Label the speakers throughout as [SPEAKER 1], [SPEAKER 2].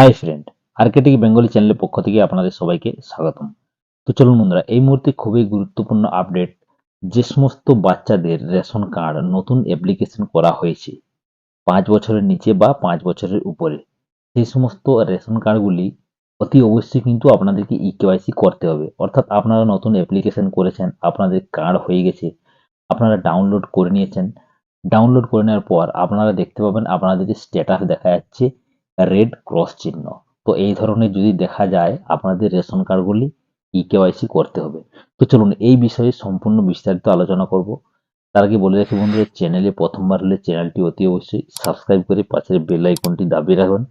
[SPEAKER 1] Hi friend Arctic Bengali চ্যানেলের পক্ষ থেকে আপনাদের সবাইকে স্বাগতম। তো চলুন বন্ধুরা, এই মুহূর্তে খুবই গুরুত্বপূর্ণ আপডেট যে সমস্ত বাচ্চাদের রেশন কার্ড নতুন অ্যাপ্লিকেশন করা হয়েছে, পাঁচ বছরের নিচে বা পাঁচ বছরের উপরে, সেই সমস্ত রেশন কার্ডগুলি অতি অবশ্যই কিন্তু আপনাদেরকে ই কেওয়াইসি করতে হবে। অর্থাৎ আপনারা নতুন অ্যাপ্লিকেশন করেছেন, আপনাদের কার্ড হয়ে গেছে, আপনারা ডাউনলোড করে নিয়েছেন ডাউনলোড করে নেওয়ার পর আপনারা দেখতে পাবেন আপনাদের যে স্ট্যাটাস দেখা যাচ্ছে রেড ক্রস চিহ্ন। তো এই ধরনের যদি দেখা যায়, আপনাদের রেশন কার্ডগুলি ই কেওয়াইসি করতে হবে। তো চলুন এই বিষয়ে সম্পূর্ণ বিস্তারিত আলোচনা করব। তার আগে বলে রাখি বন্ধুরা, চ্যানেলে প্রথমবার হলে চ্যানেলটি অতি অবশ্যই সাবস্ক্রাইব করে পাশের বেল আইকনটি দাবিয়ে রাখবেন।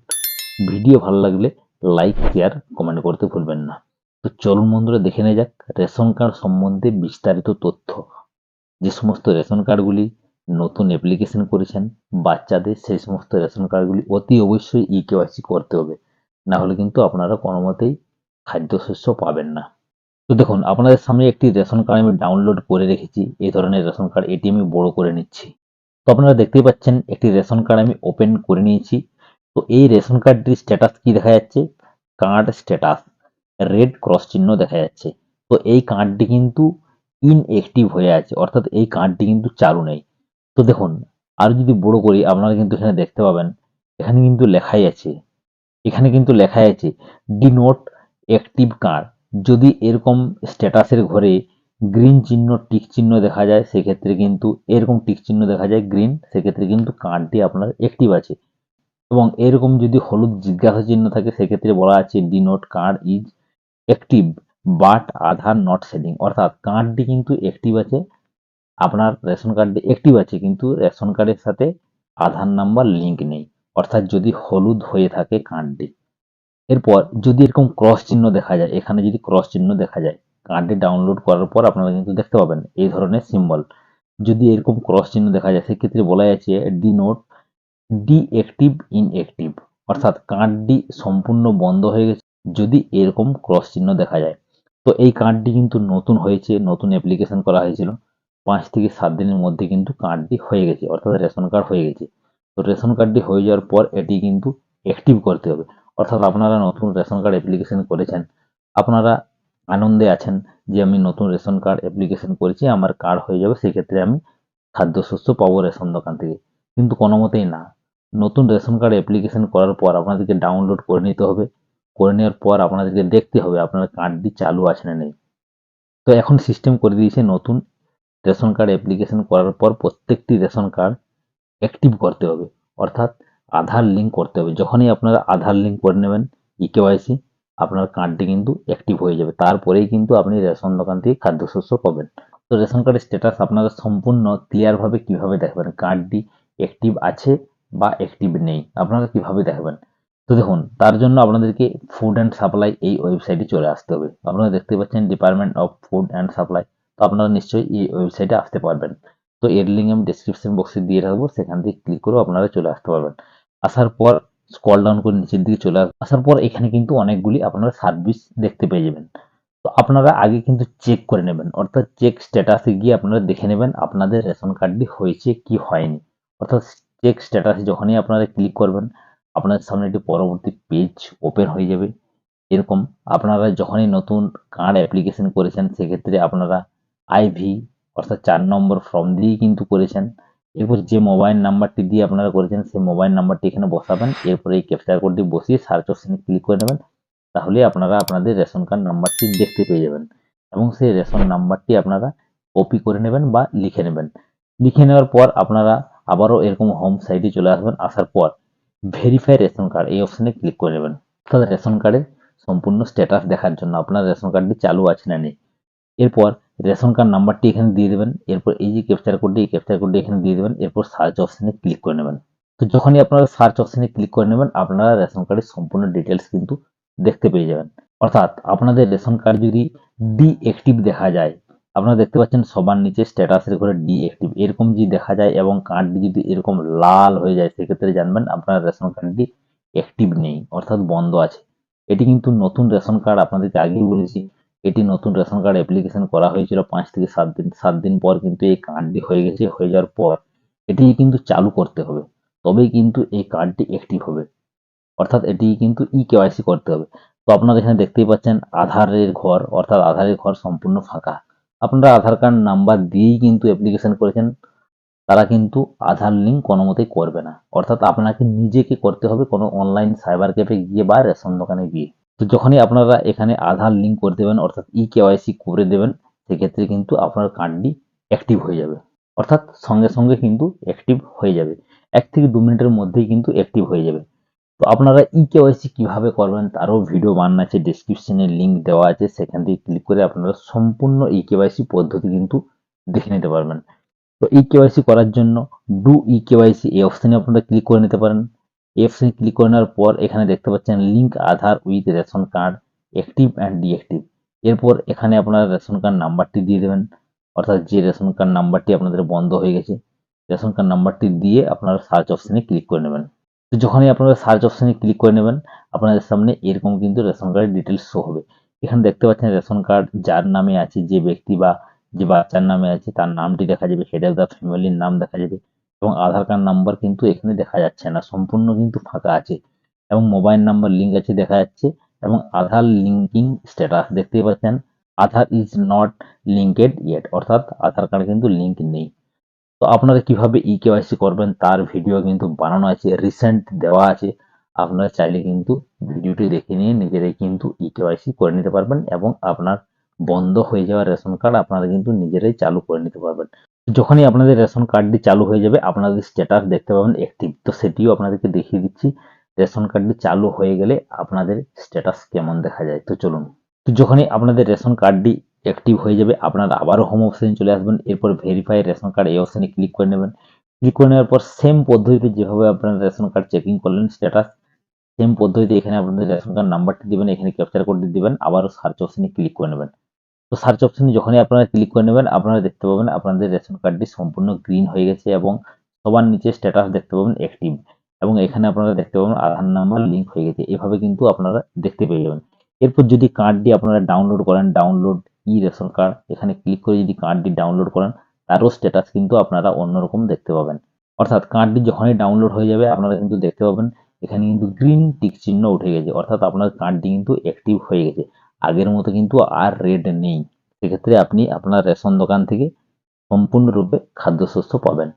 [SPEAKER 1] ভিডিও ভালো লাগলে লাইক, শেয়ার, কমেন্ট করতে ভুলবেন না। তো চলুন বন্ধুরা, দেখে নেওয়া যাক রেশন কার্ড সম্বন্ধে বিস্তারিত তথ্য। যে সমস্ত রেশন কার্ডগুলি নতুন অ্যাপ্লিকেশন করেছেন, বাচ্চাদের সেই সমস্ত রেশন কার্ডগুলি অতি অবশ্যই ই কেওয়াইসি করতে হবে। না হলে কিন্তু আপনারা কোনো মতেই খাদ্যশস্য পাবেন না। তো দেখুন, আপনাদের সামনে একটি রেশন কার্ড আমি ডাউনলোড করে রেখেছি। এই ধরনের রেশন কার্ড এটি আমি বড় করে নিচ্ছি। তো আপনারা দেখতেই পাচ্ছেন, একটি রেশন কার্ড আমি ওপেন করে নিয়েছি। তো এই রেশন কার্ডটির স্ট্যাটাস কি দেখা যাচ্ছে? কার্ড স্ট্যাটাস রেড ক্রস চিহ্ন দেখা যাচ্ছে। তো এই কার্ডটি কিন্তু ইনএক্টিভ হয়ে আছে। অর্থাৎ এই কার্ডটি কিন্তু চালু নেই। তো দেখুন, আর যদি বড় করি, আপনারা কিন্তু এখানে দেখতে পাবেন, এখানে কিন্তু লেখাই আছে। এখানে কিন্তু লেখাই আছে ডি নোট অ্যাক্টিভ কার্ড যদি এরকম স্ট্যাটাসের ঘরে গ্রিন চিহ্ন টিক চিহ্ন দেখা যায়, সেক্ষেত্রে কিন্তু এরকম টিক চিহ্ন দেখা যায় গ্রিন সেক্ষেত্রে কিন্তু কার্ডটি আপনার অ্যাক্টিভ আছে। এবং এরকম যদি হলুদ জিজ্ঞাসা চিহ্ন থাকে, সেক্ষেত্রে বলা আছে denote card is active but Aadhaar not seeding অর্থাৎ কার্ডটি কিন্তু অ্যাক্টিভ আছে আপনার রেশন কার্ডটি অ্যাক্টিভ আছে, কিন্তু রেশন কার্ডের সাথে আধার নাম্বার লিঙ্ক নেই। অর্থাৎ যদি হলুদ হয়ে থাকে কার্ডটি এরপর যদি এরকম ক্রস চিহ্ন দেখা যায়, এখানে যদি ক্রস চিহ্ন দেখা যায় কার্ডটি ডাউনলোড করার পর আপনারা কিন্তু দেখতে পাবেন এই ধরনের সিম্বল যদি এরকম ক্রস চিহ্ন দেখা যায়, সেক্ষেত্রে বলা যাচ্ছে denote D active inactive অর্থাৎ কার্ডটি সম্পূর্ণ বন্ধ হয়ে গেছে, যদি এরকম ক্রস চিহ্ন দেখা যায়। তো এই কার্ডটি কিন্তু নতুন হয়েছে, নতুন অ্যাপ্লিকেশন করা হয়েছিল। পাঁচ থেকে সাত দিনের মধ্যে কিন্তু কার্ডটি হয়ে গেছে, অর্থাৎ রেশন কার্ড হয়ে গেছে। তো রেশন কার্ডটি হয়ে যাওয়ার পর এটি কিন্তু অ্যাক্টিভ করতে হবে। অর্থাৎ আপনারা নতুন রেশন কার্ড অ্যাপ্লিকেশন করেছেন, আপনারা আনন্দে আছেন যে আমি নতুন রেশন কার্ড অ্যাপ্লিকেশন করেছি, আমার কার্ড হয়ে যাবে, সেক্ষেত্রে আমি খাদ্যশস্য পাবো রেশন দোকান থেকে। কিন্তু কোনো মতেই না, নতুন রেশন কার্ড অ্যাপ্লিকেশন করার পর আপনাদেরকে ডাউনলোড করে নিতে হবে। করে নেওয়ার পর আপনাদেরকে দেখতে হবে আপনার কার্ডটি চালু আছে না নেই। তো এখন সিস্টেম করে দিয়েছে নতুন রেশন কার্ড অ্যাপ্লিকেশন করার পর প্রত্যেকটি রেশন কার্ড অ্যাক্টিভ করতে হবে। অর্থাৎ আধার লিঙ্ক করতে হবে। যখনই আপনারা আধার লিঙ্ক করে নেবেন ই কেওয়াইসি আপনার কার্ডটি কিন্তু অ্যাক্টিভ হয়ে যাবে। তারপরেই কিন্তু আপনি রেশন দোকান থেকে খাদ্যশস্য পাবেন। তো রেশন কার্ডের স্ট্যাটাস আপনারা সম্পূর্ণ ক্লিয়ারভাবে কীভাবে দেখবেন? কার্ডটি অ্যাক্টিভ আছে বা অ্যাক্টিভ নেই? আপনারা কীভাবে দেখবেন? তো দেখুন, তার জন্য আপনাদেরকে ফুড অ্যান্ড সাপ্লাই এই ওয়েবসাইটে চলে আসতে হবে। আপনারা দেখতে পাচ্ছেন department of food and supply তো আপনারা নিশ্চয়ই এই ওয়েবসাইটে আসতে পারবেন। তো এর লিঙ্ক আমি ডিসক্রিপশন বক্সে দিয়ে রাখব, সেখান থেকে ক্লিক করেও আপনারা চলে আসতে পারবেন। আসার পর স্কল ডাউন করে নিচের দিকে চলে আস, আসার পর এখানে কিন্তু অনেকগুলি আপনারা সার্ভিস দেখতে পেয়ে যাবেন। তো আপনারা আগে কিন্তু চেক করে নেবেন, অর্থাৎ চেক স্ট্যাটাসে গিয়ে আপনারা দেখে নেবেন আপনাদের রেশন কার্ডটি হয়েছে কি হয়নি। অর্থাৎ চেক স্ট্যাটাসে যখনই আপনারা ক্লিক করবেন, আপনাদের সামনে একটি পরবর্তী পেজ ওপেন হয়ে যাবে। এরকম আপনারা যখনই নতুন কার্ড অ্যাপ্লিকেশন করেছেন, সেক্ষেত্রে আপনারা আইভি অর্থাৎ চার নম্বর ফর্ম দিয়েই কিন্তু করেছেন। এরপর যে মোবাইল নাম্বারটি দিয়ে আপনারা করেছেন, সেই মোবাইল নাম্বারটি এখানে বসাবেন। এরপরে এই ক্যাপচার কোডটি বসিয়ে সার্চ অপশনে ক্লিক করে নেবেন। তাহলে আপনারা আপনাদের রেশন কার্ড নাম্বারটি দেখতে পেয়ে যাবেন। এবং সেই রেশন নাম্বারটি আপনারা কপি করে নেবেন বা লিখে নেবেন। লিখে নেওয়ার পর আপনারা আবারও এরকম হোম সাইটে চলে আসবেন। আসার পর ভেরিফাই রেশন কার্ড এই অপশানে ক্লিক করে নেবেন। অর্থাৎ রেশন কার্ডের সম্পূর্ণ স্ট্যাটাস দেখার জন্য আপনার রেশন কার্ডটি চালু আছে না নেই। এরপর রেশন কার্ড নাম্বারটি এখানে দিয়ে দেবেন। এরপর এই যে ক্যাপচার কোডটি এই ক্যাপচার কোডটি এখানে দিয়ে দেবেন। এরপর সার্চ অপশনে ক্লিক করে নেবেন। তো যখনই আপনারা সার্চ অপশনে ক্লিক করে নেবেন, আপনারা রেশন কার্ডের সম্পূর্ণ ডিটেলস কিন্তু দেখতে পেয়ে যাবেন। অর্থাৎ আপনাদের রেশন কার্ড যদি ডিঅ্যাক্টিভ দেখা যায়, আপনারা দেখতে পাচ্ছেন সবার নিচে স্ট্যাটাসের ঘরে ডিঅ্যাক্টিভ এরকম যদি দেখা যায় এবং কার্ডটি যদি এরকম লাল হয়ে যায়, সেক্ষেত্রে জানবেন আপনার রেশন কার্ডটি অ্যাক্টিভ নেই, অর্থাৎ বন্ধ আছে। এটি কিন্তু নতুন রেশন কার্ড আপনাদেরকে আগেই বলেছি। এটি নতুন রেশন কার্ড অ্যাপ্লিকেশন করা হয়েছিল পাঁচ থেকে সাত দিন সাত দিন পর কিন্তু এই কার্ডটি হয়ে গেছে, হয়ে যাওয়ার পর এটি কিন্তু চালু করতে হবে। তবেই কিন্তু এই কার্ডটি অ্যাক্টিভ হবে। অর্থাৎ এটি কিন্তু ই কেওয়াইসি করতে হবে। তো আপনারা এখানে দেখতেই পাচ্ছেন আধারের ঘর, অর্থাৎ আধারের ঘর সম্পূর্ণ ফাঁকা। আপনারা আধার কার্ড নাম্বার দিয়েই কিন্তু অ্যাপ্লিকেশন করেছেন, তারা কিন্তু আধার লিঙ্ক কোনো মতেই করবে না। অর্থাৎ আপনাকে নিজেকে করতে হবে কোনো অনলাইন সাইবার ক্যাফে গিয়ে বা রেশন দোকানে গিয়ে। তো যখনই আপনারা এখানে আধার লিঙ্ক করে দেবেন, অর্থাৎ ই কেওয়াইসি করে দেবেন, সেক্ষেত্রে কিন্তু আপনার কার্ডটি অ্যাক্টিভ হয়ে যাবে। অর্থাৎ সঙ্গে সঙ্গে কিন্তু অ্যাক্টিভ হয়ে যাবে। এক থেকে দু মিনিটের মধ্যেই কিন্তু অ্যাক্টিভ হয়ে যাবে। তো আপনারা ই কেওয়াইসি কীভাবে করবেন তারও ভিডিও বানানো আছে ডিসক্রিপশনে লিঙ্ক দেওয়া আছে, সেখান থেকে ক্লিক করে আপনারা সম্পূর্ণ ই কেওয়াইসি পদ্ধতি কিন্তু দেখে নিতে পারবেন। তো ই কেওয়াইসি করার জন্য ডু ই কেওয়াইসি এই অপশানে আপনারা ক্লিক করে নিতে পারেন। এই অপশানে ক্লিক করে নেওয়ার পর এখানে দেখতে পাচ্ছেন link Aadhaar with ration card active and deactive এরপর এখানে আপনারা রেশন কার্ড নাম্বারটি দিয়ে দেবেন। অর্থাৎ যে রেশন কার্ড নাম্বারটি আপনাদের বন্ধ হয়ে গেছে রেশন কার্ড নাম্বারটি দিয়ে আপনারা সার্চ অপশানে ক্লিক করে নেবেন। তো যখনই আপনারা সার্চ অপশানে ক্লিক করে নেবেন, আপনাদের সামনে এরকম কিন্তু রেশন কার্ডের ডিটেলস শো হবে। এখানে দেখতে পাচ্ছেন রেশন কার্ড যার নামে আছে যে ব্যক্তি বা যে বাচ্চার নামে আছে, তার নামটি দেখা যাবে হেড অফ দ্য ফ্যামিলির নাম দেখা যাবে। এবং আধার কার্ড নাম্বার কিন্তু এখানে দেখা যাচ্ছে না। সম্পূর্ণ কিন্তু ফাঁকা আছে এবং মোবাইল নাম্বার লিঙ্ক আছে দেখা যাচ্ছে এবং আধার লিঙ্কিং স্ট্যাটাস দেখতেই পাচ্ছেন। Aadhaar is not linked yet অর্থাৎ আধার কার্ড কিন্তু লিঙ্ক নেই। তো আপনারা কীভাবে ই কেওয়াইসি করবেন তার ভিডিও কিন্তু বানানো আছে রিসেন্ট দেওয়া আছে। আপনারা চাইলে কিন্তু ভিডিওটি দেখে নিয়ে নিজেরাই কিন্তু ই কেওয়াইসি করে নিতে পারবেন এবং আপনার বন্ধ হয়ে যাওয়া রেশন কার্ড আপনারা কিন্তু নিজেরাই চালু করে নিতে পারবেন। যখনই আপনাদের রেশন কার্ডটি চালু হয়ে যাবে, আপনাদের স্ট্যাটাস দেখতে পাবেন অ্যাক্টিভ তো সেটিও আপনাদেরকে দেখিয়ে দিচ্ছি। রেশন কার্ডটি চালু হয়ে গেলে আপনাদের স্ট্যাটাস কেমন দেখা যায়? তো চলুন। তো যখনই আপনাদের রেশন কার্ডটি অ্যাক্টিভ হয়ে যাবে, আপনারা আবারও হোম অপশানে চলে আসবেন। এরপর ভেরিফাই রেশন কার্ড এই অপশানে ক্লিক করে নেবেন। ক্লিক করে নেওয়ার পর সেম পদ্ধতিতে যেভাবে আপনারা রেশন কার্ড চেকিং করলেন স্ট্যাটাস সেম পদ্ধতিতে এখানে আপনাদের রেশন কার্ড নাম্বারটি দিবেন, এখানে ক্যাপচার কোডটি দিবেন, আবারও সার্চ অপশানে ক্লিক করে নেবেন। তো সার্চ অপশানে যখনই আপনারা ক্লিক করে নেবেন, আপনারা দেখতে পাবেন আপনাদের রেশন কার্ডটি সম্পূর্ণ গ্রিন হয়ে গেছে এবং সবার নিচে স্ট্যাটাস দেখতে পাবেন অ্যাক্টিভ এবং এখানে আপনারা দেখতে পাবেন আধার নাম্বার লিঙ্ক হয়ে গেছে। এভাবে কিন্তু আপনারা দেখতে পেয়ে যাবেন। এরপর যদি কার্ডটি আপনারা ডাউনলোড করেন ডাউনলোড ই রেশন কার্ড এখানে ক্লিক করে যদি কার্ডটি ডাউনলোড করেন, তারও স্ট্যাটাস কিন্তু আপনারা অন্যরকম দেখতে পাবেন। অর্থাৎ কার্ডটি যখনই ডাউনলোড হয়ে যাবে, আপনারা কিন্তু দেখতে পাবেন এখানে কিন্তু গ্রিন টিক চিহ্ন উঠে গেছে। অর্থাৎ আপনার কার্ডটি কিন্তু অ্যাক্টিভ হয়ে গেছে। আগের মতো কিন্তু আর রেড নেই। সেক্ষেত্রে আপনি আপনার রেশন দোকান থেকে সম্পূর্ণরূপে খাদ্যশস্য পাবেন।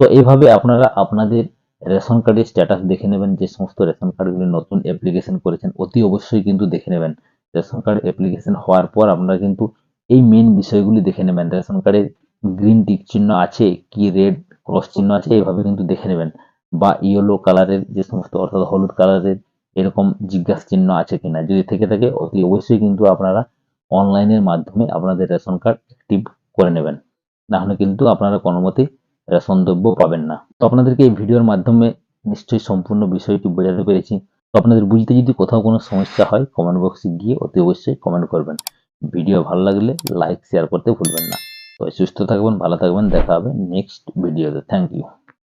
[SPEAKER 1] তো এইভাবে আপনারা আপনাদের রেশন কার্ডের স্ট্যাটাস দেখে নেবেন, যে সমস্ত রেশন কার্ডগুলি নতুন অ্যাপ্লিকেশন করেছেন, অতি অবশ্যই কিন্তু দেখে নেবেন। রেশন কার্ড অ্যাপ্লিকেশন হওয়ার পর আপনারা কিন্তু এই মেন বিষয়গুলি দেখে নেবেন। রেশন কার্ডের গ্রিন টিক চিহ্ন আছে, কি রেড ক্রস চিহ্ন আছে, এইভাবে কিন্তু দেখে নেবেন। বা ইয়েলো কালারের যে সমস্ত, অর্থাৎ হলুদ কালারের এরকম জিজ্ঞাসা চিহ্ন আছে কিনা? যদি থেকে থাকে, অতি অবশ্যই কিন্তু আপনারা অনলাইনের মাধ্যমে আপনাদের রেশন কার্ড অ্যাক্টিভ করে নেবেন। না হলে কিন্তু আপনারা কোনো মতেই রেশন দ্রব্য পাবেন না। তো আপনাদেরকে এই ভিডিওর মাধ্যমে নিশ্চয়ই সম্পূর্ণ বিষয়টি বোঝাতে পেরেছি। তো আপনাদের বুঝতে যদি কোথাও কোনো সমস্যা হয় কমেন্ট বক্সে গিয়ে অতি অবশ্যই কমেন্ট করবেন। ভিডিও ভালো লাগলে লাইক শেয়ার করতে ভুলবেন না। তো সুস্থ থাকবেন, ভালো থাকবেন। দেখা হবে নেক্সট ভিডিওতে থ্যাংক ইউ